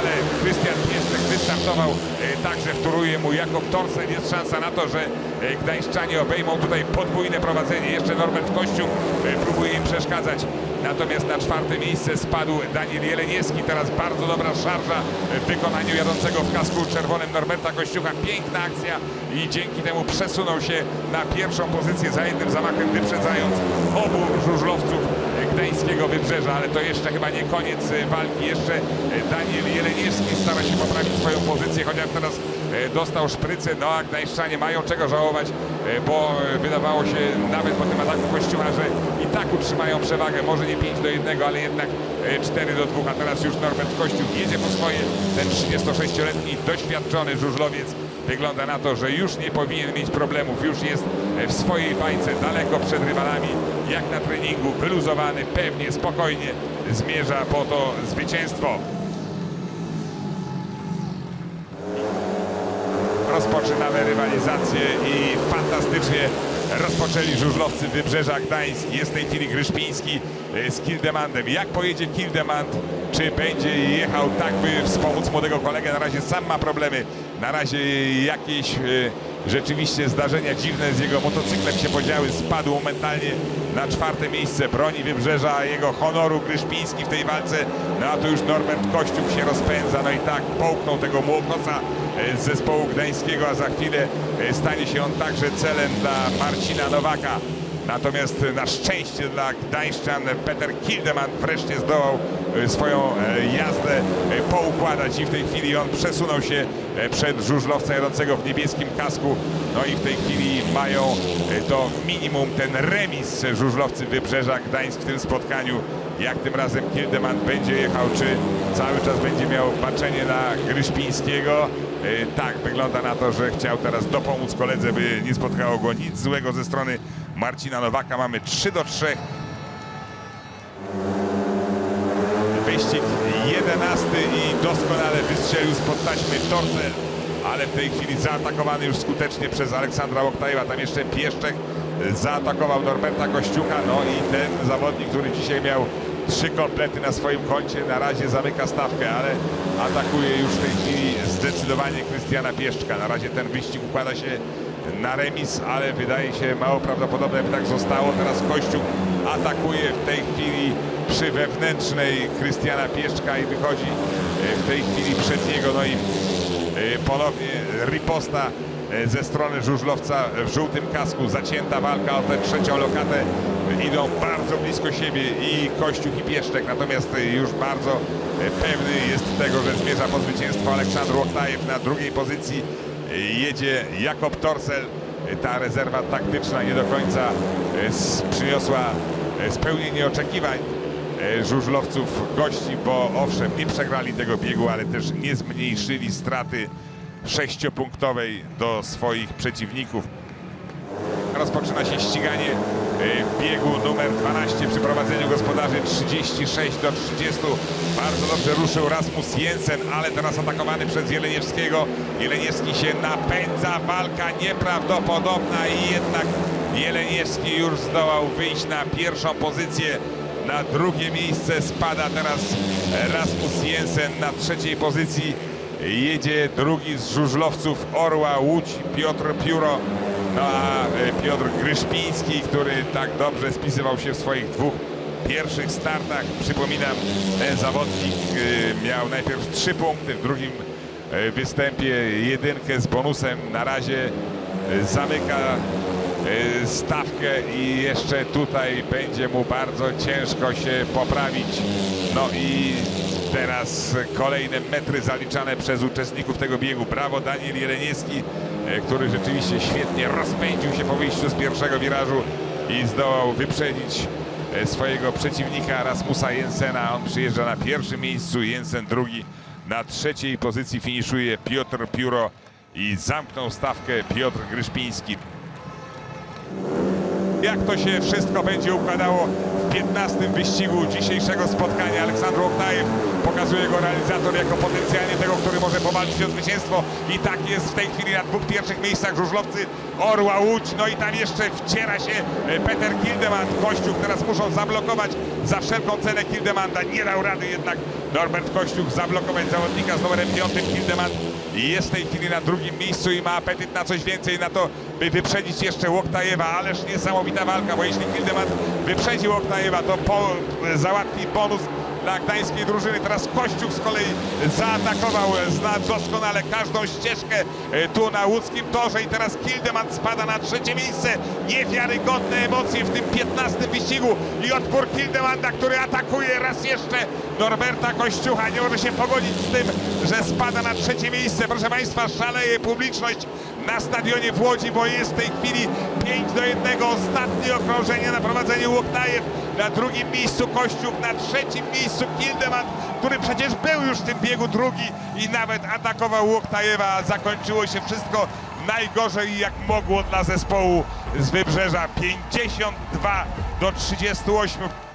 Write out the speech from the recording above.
ale Krystian Pieszczek wystartował, e, także wtóruje mu Jakob Torsen. Jest szansa na to, że e, Gdańszczanie obejmą tutaj podwójne prowadzenie. Jeszcze Norbert Kościuk e, próbuje im przeszkadzać. Natomiast na czwarte miejsce spadł Daniel Jeleniewski. Teraz bardzo dobra szarża w wykonaniu jadącego w kasku czerwonym Norberta Kościucha. Piękna akcja i dzięki temu przesunął się na pierwszą pozycję za jednym zamachem, wyprzedzając obu żużlowców gdańskiego wybrzeża, ale to jeszcze chyba nie koniec walki. Jeszcze Daniel Jeleniewski stara się poprawić swoją pozycję, chociaż teraz e, dostał szprycę. No a gdańszczanie mają czego żałować, e, bo e, wydawało się nawet po tym ataku Kościucha, że i tak utrzymają przewagę. Może nie 5 do 1, ale jednak e, 4 do 2. A teraz już Norbert Kościuch jedzie po swoje. Ten 36-letni doświadczony żużlowiec wygląda na to, że już nie powinien mieć problemów. Już jest w swojej bańce, daleko przed rywalami, jak na treningu, wyluzowany, pewnie, spokojnie zmierza po to zwycięstwo. Rozpoczynamy rywalizację i fantastycznie rozpoczęli żużlowcy Wybrzeża Gdańsk. Jest w tej chwili Gryszpiński e, z Kildemandem. Jak pojedzie Kildemand? Czy będzie jechał tak, by wspomóc młodego kolegę? Na razie sam ma problemy. Na razie jakieś e, rzeczywiście zdarzenia dziwne z jego motocyklem się podziały. Spadł momentalnie na czwarte miejsce. Broni Wybrzeża, jego honoru Gryszpiński w tej walce. No a tu już Norbert Kościuk się rozpędza. No i tak połknął tego młokosa zespołu gdańskiego, a za chwilę e, stanie się on także celem dla Marcina Nowaka. Natomiast na szczęście dla Gdańszczan Peter Kildeman wreszcie zdołał e, swoją e, jazdę e, poukładać i w tej chwili on przesunął się e, przed żużlowca jadącego w niebieskim kasku. No i w tej chwili mają to minimum ten remis żużlowcy Wybrzeża Gdańsk w tym spotkaniu. Jak tym razem Kildeman będzie jechał, czy cały czas będzie miał baczenie na Gryszpińskiego. Tak, wygląda na to, że chciał teraz dopomóc koledze, by nie spotkało go nic złego ze strony Marcina Nowaka. Mamy 3 do 3. Wyścig 11 i doskonale wystrzelił spod taśmy Torcel, ale w tej chwili zaatakowany już skutecznie przez Aleksandra Łoktajewa. Tam jeszcze Pieszczek zaatakował Norberta Kościucha. No i ten zawodnik, który dzisiaj miał trzy komplety na swoim koncie, na razie zamyka stawkę, ale atakuje już w tej chwili zdecydowanie Krystiana Pieszczka. Na razie ten wyścig układa się na remis, ale wydaje się mało prawdopodobne, by tak zostało. Teraz Kościuk atakuje w tej chwili przy wewnętrznej Krystiana Pieszczka i wychodzi e, w tej chwili przed niego. No i e, ponownie riposta e, ze strony żużlowca w żółtym kasku. Zacięta walka o tę trzecią lokatę. Idą bardzo blisko siebie i Kościuk i Pieszczek. Natomiast już bardzo pewny jest tego, że zmierza po zwycięstwo Aleksandr Łoktajew na drugiej pozycji. Jedzie Jakob Torsel. Ta rezerwa taktyczna nie do końca e, przyniosła e, spełnienie oczekiwań e, żużlowców gości, bo owszem, nie przegrali tego biegu, ale też nie zmniejszyli straty sześciopunktowej do swoich przeciwników. Rozpoczyna się ściganie w biegu numer 12 przy prowadzeniu gospodarzy 36 do 30. Bardzo dobrze ruszył Rasmus Jensen, ale teraz atakowany przez Jeleniewskiego. Jeleniewski się napędza, walka nieprawdopodobna i jednak Jeleniewski już zdołał wyjść na pierwszą pozycję. Na drugie miejsce spada teraz Rasmus Jensen na trzeciej pozycji. Jedzie drugi z żużlowców Orła Łódź, Piotr Pióro. No a e, Piotr Gryszpiński, który tak dobrze spisywał się w swoich dwóch pierwszych startach. Przypominam, ten zawodnik e, miał najpierw trzy punkty, w drugim e, występie jedynkę z bonusem. Na razie zamyka stawkę i jeszcze tutaj będzie mu bardzo ciężko się poprawić. No i teraz kolejne metry zaliczane przez uczestników tego biegu. Brawo Daniel Jeleniewski, który rzeczywiście świetnie rozpędził się po wyjściu z pierwszego wirażu i zdołał wyprzedzić e, swojego przeciwnika Rasmusa Jensena. On przyjeżdża na pierwszym miejscu, Jensen drugi. Na trzeciej pozycji finiszuje Piotr Pióro i zamknął stawkę Piotr Gryszpiński jak to się wszystko będzie układało 15 wyścigu dzisiejszego spotkania. Aleksandr Oktajew pokazuje go realizator jako potencjalnie tego, który może powalczyć o zwycięstwo. I tak jest w tej chwili na dwóch pierwszych miejscach żużlowcy Orła Łódź. No i tam jeszcze wciera się e, Peter Kildeman. Kościół teraz muszą zablokować za wszelką cenę Hildemanda. Nie dał rady jednak Norbert Kościuk zablokować zawodnika z numerem 5 Hildemand. Jest w tej chwili na drugim miejscu i ma apetyt na coś więcej, na to, by wyprzedzić jeszcze Łoktajewa. Ależ niesamowita walka, bo jeśli Hildemand wyprzedzi Łoktajewa, to po, załatwi bonus dla gdańskiej drużyny. Teraz Kościuk z kolei zaatakował, zna doskonale każdą ścieżkę e, tu na łódzkim torze i teraz Kildeman spada na trzecie miejsce. Niewiarygodne emocje w tym 15 wyścigu i odpór Kildemanda, który atakuje raz jeszcze Norberta Kościucha. Nie może się pogodzić z tym, że spada na trzecie miejsce. Proszę Państwa, szaleje publiczność na stadionie w Łodzi, bo jest w tej chwili 5 do 1. Ostatnie okrążenie na prowadzeniu Łoktajew. Na drugim miejscu Kościuk, na trzecim miejscu Kildeman, który przecież był już w tym biegu drugi i nawet atakował Łoktajewa. Zakończyło się wszystko najgorzej jak mogło dla zespołu z Wybrzeża. 52 do 38.